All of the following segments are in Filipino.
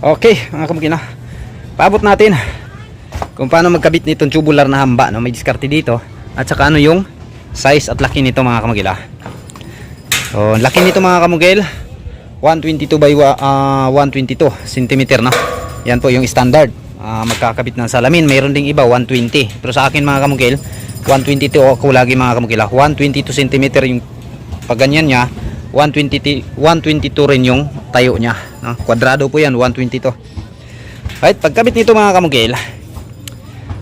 Okay, mga kamukina. Paabot natin kung paano magkabit nitong tubular na hamba. No? May diskarte dito. At saka ano yung size at laki nito mga kamugil. ah. So, laki nito mga kamugil. 122 by ah, 122 cm no. Yan po yung standard. Ah, magkakabit ng salamin. Mayroon ding iba 120. Pero sa akin mga kamugil, 122 ako lagi mga kamugil. ah. 122 cm yung pag ganyan niya 120 122 rin yung tayo niya no? kwadrado po yan 122 right pagkabit nito mga kamugil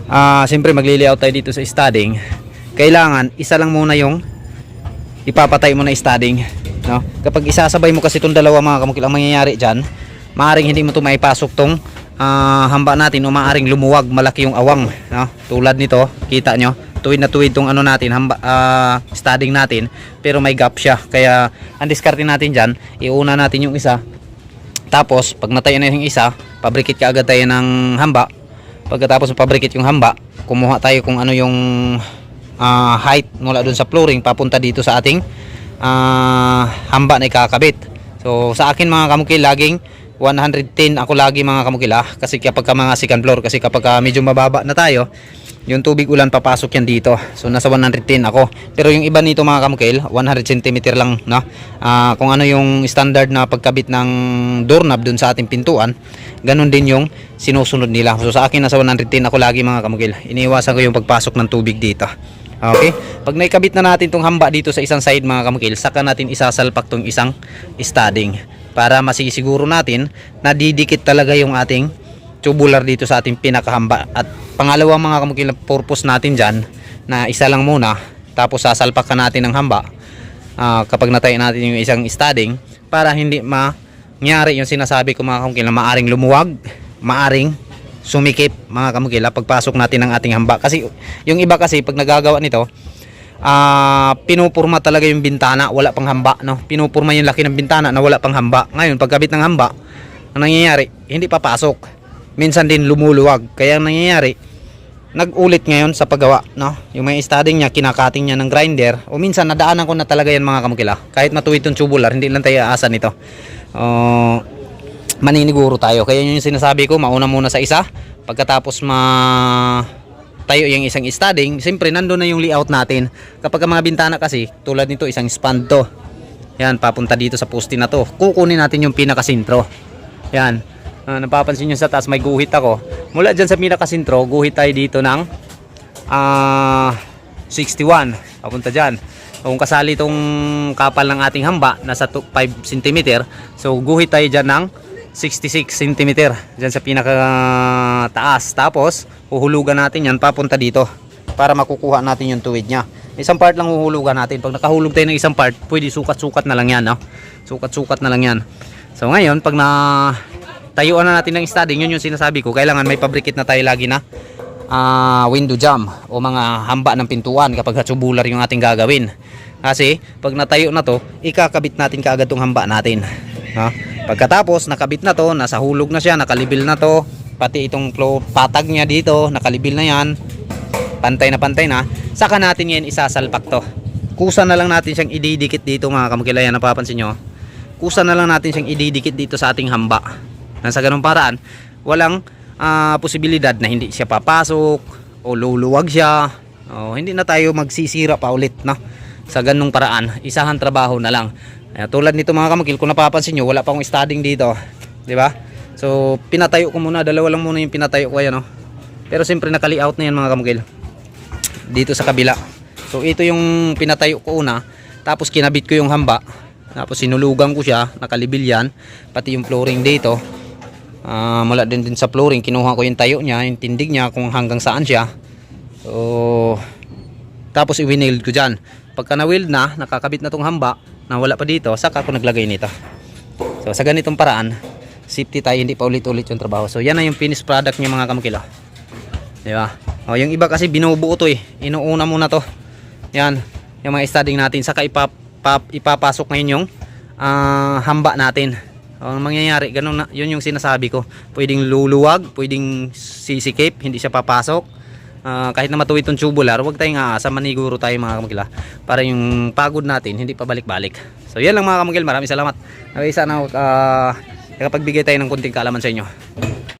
ah siyempre magli-layout tayo dito sa studding kailangan isa lang muna yung ipapatay mo na studding no? kapag isasabay mo kasi itong dalawa mga kamugil ang mangyayari dyan maaring hindi mo ito maipasok tong ah, hamba natin o maaring lumuwag malaki yung awang no? tulad nito kita nyo tuwid na tuwid tong ano natin hamba, ah, studding natin pero may gap siya. Kaya ang diskarte natin dyan iuna natin yung isa. Tapos pag natayo na yung isa pabrikit ka agad tayo ng hamba. Pagkatapos pabrikit yung hamba kumuha tayo kung ano yung ah, height mula dun sa flooring papunta dito sa ating ah, hamba na ikakabit. So sa akin mga kamukil laging 110 ako lagi mga kamukil ah kasi kapag ka mga second floor kasi kapag ka medyo mababa na tayo yung tubig ulan papasok yan dito. So nasa 110 ako. Pero yung iba nito mga kamukil 100 cm lang no? Ah, kung ano yung standard na pagkabit ng doorknob dun sa ating pintuan ganun din yung sinusunod nila. So sa akin nasa 110 ako lagi mga kamukil. Iniiwasan ko yung pagpasok ng tubig dito. Okay? Pag naikabit na natin tong hamba dito sa isang side mga kamukil saka natin isasalpak tong isang studding para masisiguro natin na didikit talaga yung ating tubular dito sa ating pinakahamba. At pangalawang mga kamukil purpose natin dyan na isa lang muna tapos sasalpakan natin ng hamba ah, kapag natay natin yung isang studding para hindi mangyari yung sinasabi ko mga kamukil na maaring lumuwag maaring sumikip mga kamukil ah, pagpasok natin ng ating hamba. Kasi yung iba kasi pag nagagawa nito ah pinupurma talaga yung bintana wala pang hamba no? Pinupurma yung laki ng bintana na wala pang hamba. Ngayon pagkabit ng hamba ang nangyayari hindi papasok. Minsan din lumuluwag. Kaya ang nangyayari nagulit ngayon sa paggawa no? Yung may studding niya kinakating niya ng grinder o minsan nadaanan ko na talaga yan mga kamukila. Kahit matuwid yung tubular hindi lang tayo aasan nito. Uh, maniniguro tayo. Kaya yun yung sinasabi ko mauna muna sa isa. Pagkatapos ma tayo yung isang studding siyempre nandun na yung layout natin. Kapag ang mga bintana kasi tulad nito isang span to. Yan papunta dito sa poste na to. Kukunin natin yung pinakasintro. Yan. Ah, napapansin nyo sa taas may guhit ako. Mula dyan sa pinakasintro guhit tayo dito ng ah 61 papunta dyan. Kung kasali itong kapal ng ating hamba nasa 5 cm so guhit tayo dyan ng 66 cm dyan sa pinaka taas tapos huhulugan natin yan papunta dito para makukuha natin yung tuwid nya isang part lang huhulugan natin. Pag nakahulog tayo ng isang part pwede sukat-sukat na lang yan no? sukat-sukat na lang yan. So ngayon pag na tayuan na natin ng studding yun yung sinasabi ko. Kailangan may pabrikit na tayo lagi na ah, window jam o mga hamba ng pintuan kapag tubular yung ating gagawin. Kasi pag natayo na to ikakabit natin kaagad tong hamba natin ha? Pagkatapos nakabit na to nasa hulog na siya nakalibil na to. Pati itong patag niya dito nakalibil na yan. Pantay na pantay na. Saka natin yan isasalpak to. Kusa na lang natin siyang ididikit dito mga kamukilayan napapansin nyo? Kusa na lang natin siyang ididikit dito sa ating hamba. Nang sa ganung paraan walang ah, posibilidad na hindi siya papasok o luluwag siya. O hindi na tayo magsisira pa ulit no? sa ganung paraan isahan trabaho na lang Kaya tulad nito mga kamakil kung napapansin nyo wala pa akong studying dito di ba? So pinatayo ko muna dalawa lang muna yung pinatayo ko ayan no? pero siyempre nakali-out na yan mga kamakil dito sa kabila. So ito yung pinatayo ko una tapos kinabit ko yung hamba tapos sinulugan ko siya nakalibil yan pati yung flooring dito. Ah, mula din din sa flooring kinuha ko yung tayo niya yung tindig niya kung hanggang saan siya. So tapos i-winailed ko dyan. Pagka na-weld na nakakabit na tong hamba na wala pa dito saka ako naglagay nito. So sa ganitong paraan safety tayo hindi pa ulit-ulit yung trabaho. So yan na yung finished product niya mga kamukila di ba? O, yung iba kasi binubuo to eh. Inuuna muna to. Yan yung mga studying natin. Saka ipap, pap- ipapasok ngayon yung ah, hamba natin. Ang mangyayari ganun na yun yung sinasabi ko. Pwedeng luluwag pwedeng sisikip hindi siya papasok Ah, kahit na matuwid tong tubular huwag tayong aasa maniguro tayo mga kamagila para yung pagod natin hindi pa balik-balik so yan lang mga kamagil maraming salamat naway sana uh, nakapagbigay tayo ng kunting kaalaman sa inyo.